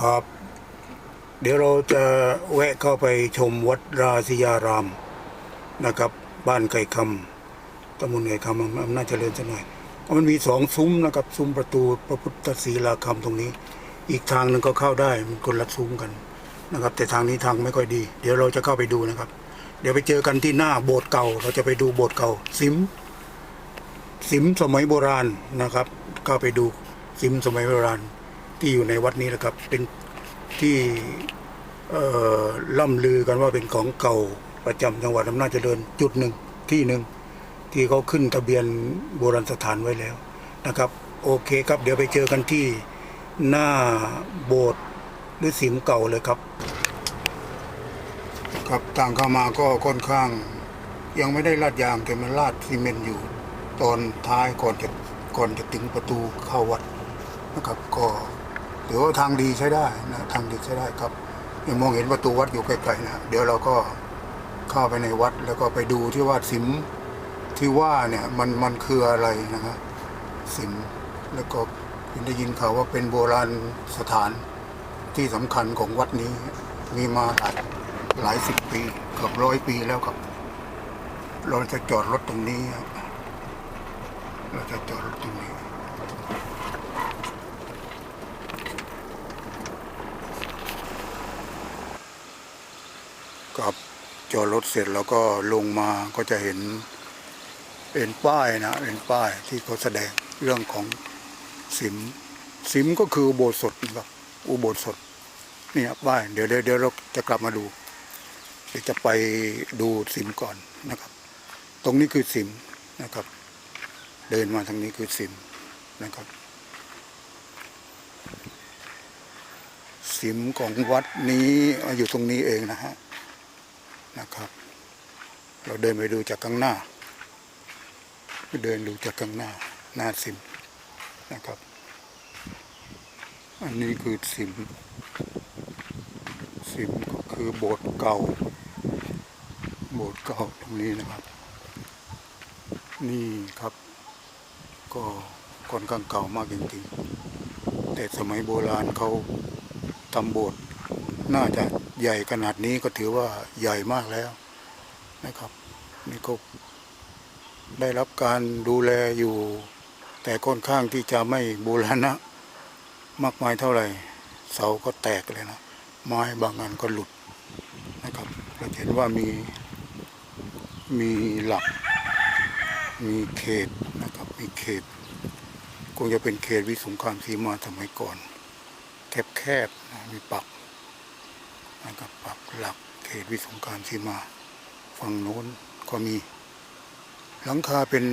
ครับ เดี๋ยวเราจะแวะเข้าไปชมวัดราศียารามนะครับ บ้านไก่คำตำบลไก่คำอำนาจเจริญสักหน่อยมันมีสองซุ้มนะครับ ซุ้มประตูพระพุทธศีลาคำตรงนี้ อีกทางหนึ่งก็เข้าได้มันคนละซุ้มกันนะครับ แต่ทางนี้ทางไม่ค่อยดี เดี๋ยวเราจะเข้าไปดูนะครับ เดี๋ยวไปเจอกันที่หน้าโบสถ์เก่า เราจะไปดูโบสถ์เก่าซิมซิมสมัยโบราณนะครับเข้าไปดูซิมสมัยโบราณ ที่อยู่ในวัดนี้นะครับ เป็นที่ล่ำลือกันว่าเป็นของเก่าประจำจังหวัดอำนาจเจริญจุดหนึ่งที่หนึ่งที่เขาขึ้นทะเบียนโบราณสถานไว้แล้วนะครับ โอเคครับ เดี๋ยวไปเจอกันที่หน้าโบสถ์หรือสิมเก่าเลยครับ ครับทางเข้ามาก็ค่อนข้าง ยังไม่ได้ลาดยางแต่มันลาดซีเมนต์อยู่ ตอนท้ายก่อนจะก่อนจะถึงประตูเข้าวัดนะครับก็ ถือว่าทางดีใช้ได้นะทางดีใช้ได้ครับยังมองเห็นประตูวัดอยู่ไกลๆนะเดี๋ยวเราก็เข้าไปในวัดแล้วก็ไปดูที่ว่าสิมที่ว่าเนี่ยมันมันคืออะไรนะครับสิมแล้วก็ได้ยินข่าวว่าเป็นโบราณสถานที่สำคัญของวัดนี้มีมาหลายหลายสิบปีเกือบร้อยปีแล้วครับ เราจะจอดรถตรงนี้ เราจะจอดรถตรงนี้ กับ จอดรถเสร็จแล้วก็ลงมาก็จะเห็นเป็นป้ายนะเป็นป้ายที่เขาแสดงเรื่องของสิมสิมก็คืออุโบสถนะครับอุโบสถเนี่ยป้ายเดี๋ยวเดี๋ยวเดี๋ยวเราจะกลับมาดูเดี๋ยวจะไปดูสิมก่อนนะครับ ตรงนี้คือสิมนะครับ เดินมาทางนี้คือสิมนะครับสิมของวัดนี้อยู่ตรงนี้เองนะฮะ นะครับ เราเดินไปดูจากข้างหน้า เดินดูจากข้างหน้า หน้าสิมนะครับ อันนี้คือสิมสิมก็คือโบสถ์เก่า โบสถ์เก่าตรงนี้นะครับ นี่ครับ ก็ค่อนข้างเก่ามากจริงๆ แต่สมัยโบราณเขาทำโบสถ์ น่าจะใหญ่ขนาดนี้ก็ถือว่าใหญ่มากแล้วนะครับนี่ก็ได้รับการดูแลอยู่ แต่ค่อนข้างที่จะไม่บูรณะ มากมายเท่าไหร่ เสาก็แตกเลยนะไม้บางอันก็หลุดนะครับเราเห็นว่ามีมีหลัก มีเขตนะครับมีเขตคงจะเป็นเขตวิสุงครามสีมาสมัยก่อน แคบๆนะมีปัก นะครับปักหลักเขตวิสงครามสีมาฝั่งโน้นก็มี หลังคาเป็น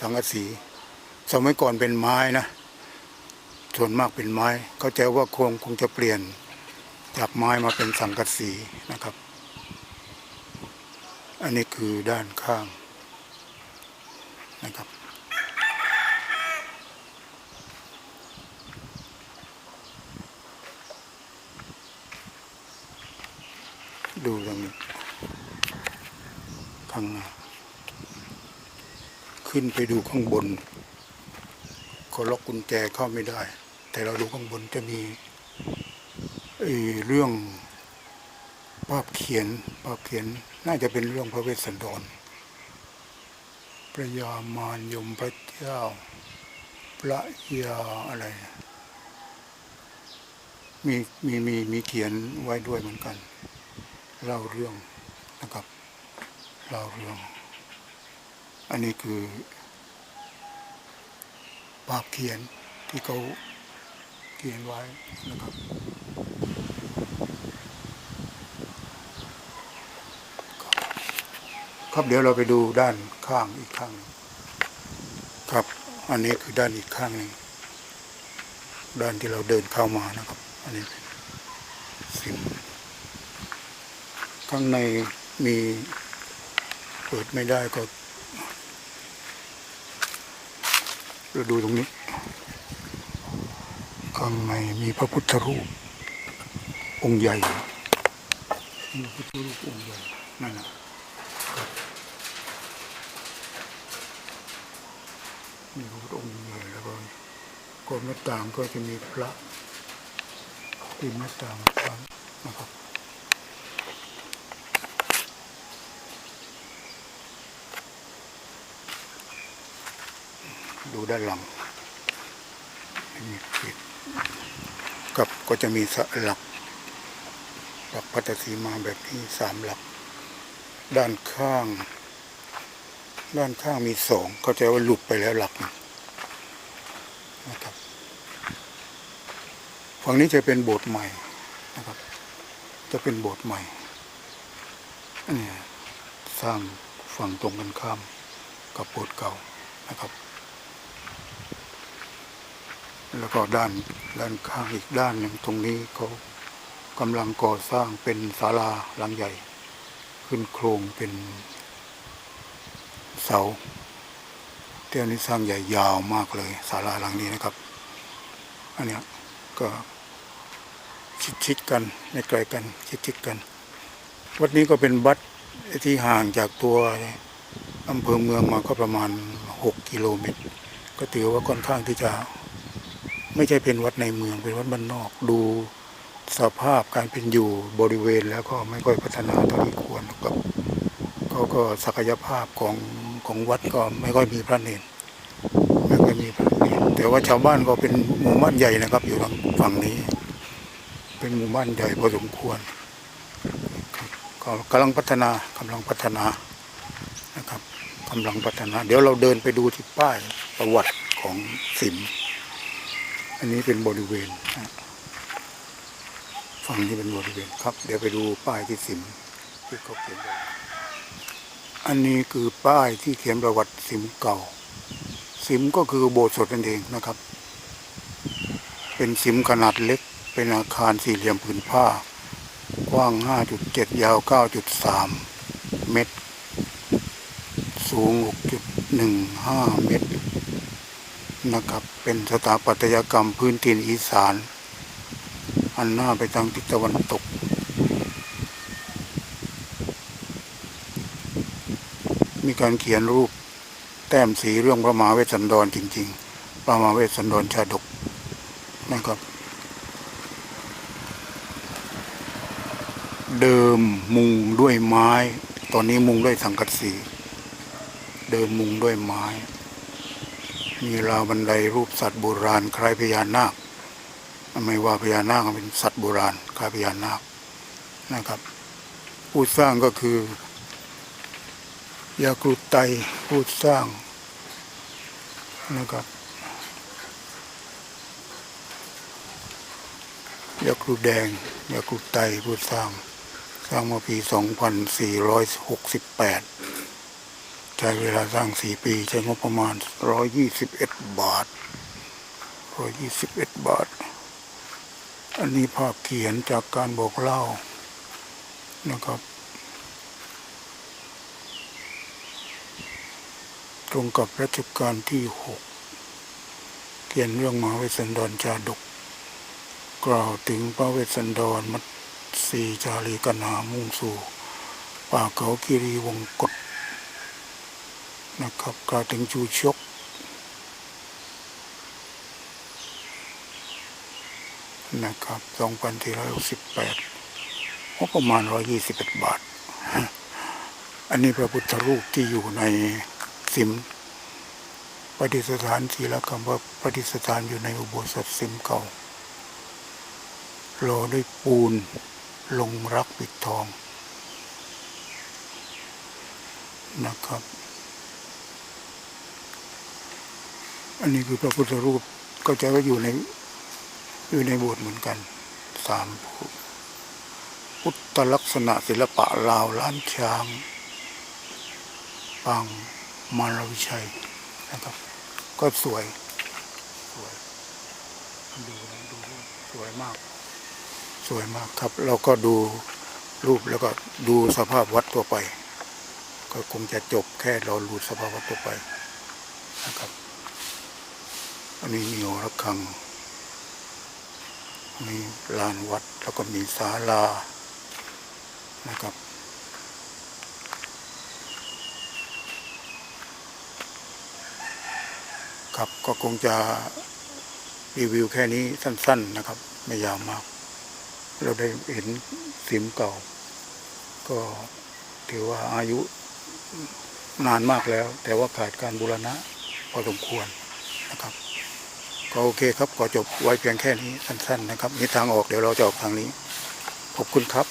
สังกะสี สมัยก่อนเป็นไม้นะ ส่วนมากเป็นไม้ เข้าใจว่าโครงคงจะเปลี่ยนจากไม้มาเป็นสังกะสีนะครับ อันนี้คือด้านข้างนะครับ ดูตรงนี้ข้างหน้าขึ้นไปดูข้างบนเขาล็อกกุญแจเข้าไม่ได้ แต่เราดูข้างบนจะมีเอ่อเรื่องภาพเขียนภาพเขียนน่าจะเป็นเรื่องพระเวสสันดรพระยามารยมพระเจ้า พระยาอะไร มีมีมีมีเขียนไว้ด้วยเหมือนกัน เล่าเรื่องนะครับเล่าเรื่อง อันนี้คือภาพเขียนที่เขาเขียนไว้นะครับ ครับเดี๋ยวเราไปดูด้านข้างอีกข้างนึงครับ อันนี้คือด้านอีกข้างหนึ่งด้านที่เราเดินเข้ามานะครับ อันนี้เป็นสิม ข้างในมีเปิดไม่ได้ก็เราดูตรงนี้ ข้างในมีพระพุทธรูป องค์ใหญ่พระพุทธรูปองค์ใหญ่นั่นนะมีพระพุทธองค์ใหญ่แล้วก็กรมหน้าต่างก็จะมีพระปีนหน้าต่างฟังนะครับ ดูด้านหลังม่มีปิดกับก็จะมีสะหลักหลักพัตสีมาแบบนี้สามหลัก ด้านข้าง ด้านข้างมีสองเข้าใจว่าหลุดไปแล้วหลักหนึ่งนะครับฝั่งนี้จะเป็นโบสถ์ใหม่นะครับ จะเป็นโบสถ์ใหม่อันนี้สร้างฝั่งตรงกันข้ามกับโบสถ์เก่านะครับ แล้วก็ด้านด้านข้างอีกด้านหนึ่งตรงนี้เขากำลังก่อสร้างเป็นศาลาหลังใหญ่ ขึ้นโครงเป็นเสาเที่ยวนี้สร้างใหญ่ยาวมากเลยศาลาหลังนี้นะครับ อันนี้ก็ชิดๆกันไม่ไกลกันชิดๆกัน วัดนี้ก็เป็นวัดที่ห่างจากตัวอำเภอเมืองมาก็ประมาณหกกิโลเมตร ก็ถือว่าค่อนข้างที่จะ ไม่ใช่เป็นวัดในเมืองเป็นวัดบ้านนอกดูสภาพการเป็นอยู่บริเวณแล้วก็ไม่ค่อยพัฒนาเท่าที่ควรกับเขาก็ศักยภาพของของวัดก็ไม่ค่อยมีพระเนรไม่ค่อยมีพระเนรแต่ว่าชาวบ้านก็เป็นหมู่บ้านใหญ่นะครับ อยู่ทางฝั่งนี้ เป็นหมู่บ้านใหญ่พอสมควรก็กำลังพัฒนากำลังพัฒนานะครับกำลังพัฒนา เดี๋ยวเราเดินไปดูที่ป้ายประวัติของสิม อันนี้เป็นบริเวณฝั่งนี้เป็นบริเวณครับ เดี๋ยวไปดูป้ายที่สิมที่เขาเขียนไว้อันนี้คือป้ายที่เขียนประวัติสิมเก่า สิมก็คือโบสถ์สดนั่นเองนะครับ เป็นสิมขนาดเล็ก เป็นอาคารสี่เหลี่ยมผืนผ้า กว้าง 5.7 ยาว 9.3 เมตร สูง 6.15 เมตร นะครับ เป็นสถาปัตยกรรมพื้นถิ่นอีสาน อันหน้าไปทางทิศตะวันตก มีการเขียนรูปแต้มสีเรื่องพระมหาเวสสันดรจริง ๆ พระมหาเวสสันดรชาดกนะครับเดิมมุงด้วยไม้ ตอนนี้มุงด้วยสังกะสี เดิมมุงด้วยไม้ มีราวบันไดรูปสัตว์โบราณคล้ายพญานาคไม่ว่าพญานาคเป็นสัตว์โบราณคล้ายพญานาคนะครับ ผู้สร้างก็คือยาครุไตผู้สร้างนะครับยาครุแดงยาครุไตผู้สร้าง สร้างมาปี 2468 ใช้เวลาสร้างสี่ปีใช้งบประมาณ121บาท121บาท อันนี้ภาพเขียนจากการบอกเล่านะครับ ตรงกับรัชกาลที่หกเขียนเรื่องมหาเวสสันดรชาดก กล่าวถึงพระเวสสันดรมัตสีจารีกนามุ่งสู่ป่าเขากิรีวงกฏ นะครับกล่าวถึงจูชก นะครับ2468งบประมาณ 121 บาท อันนี้พระพุทธรูปที่อยู่ในสิมปฏิสถานศีลกรรมว่าปฏิสถานอยู่ในอุโบสถสิมเก่ารอด้วยปูนลงรักปิดทองนะครับ อันนี้คือพระพุทธรูปก็จะว่าอยู่ในอยู่ในโบสถ์เหมือนกันสามพุทธลักษณะศิลปะลาวล้านช้างปางมารวิชัยนะครับ ก็สวยสวยดูนะดูสวยมาก สวยมากครับ เราก็ดูรูปแล้วก็ดูสภาพวัดตัวไป ก็คงจะจบแค่เราดูสภาพวัดตัวไปนะครับ อันนี้มีหอระฆังมีลานวัดแล้วก็มีศาลานะครับ ครับก็คงจะรีวิวแค่นี้สั้น ๆนะครับ ไม่ยาวมาก เราได้เห็นสิมเก่า ก็ถือว่าอายุนานมากแล้ว แต่ว่าขาดการบูรณะพอสมควรนะครับ ก็โอเคครับขอจบไว้เพียงแค่นี้สั้น ๆ นะครับมีทางออกเดี๋ยวเราจะออกทางนี้ ขอบคุณครับ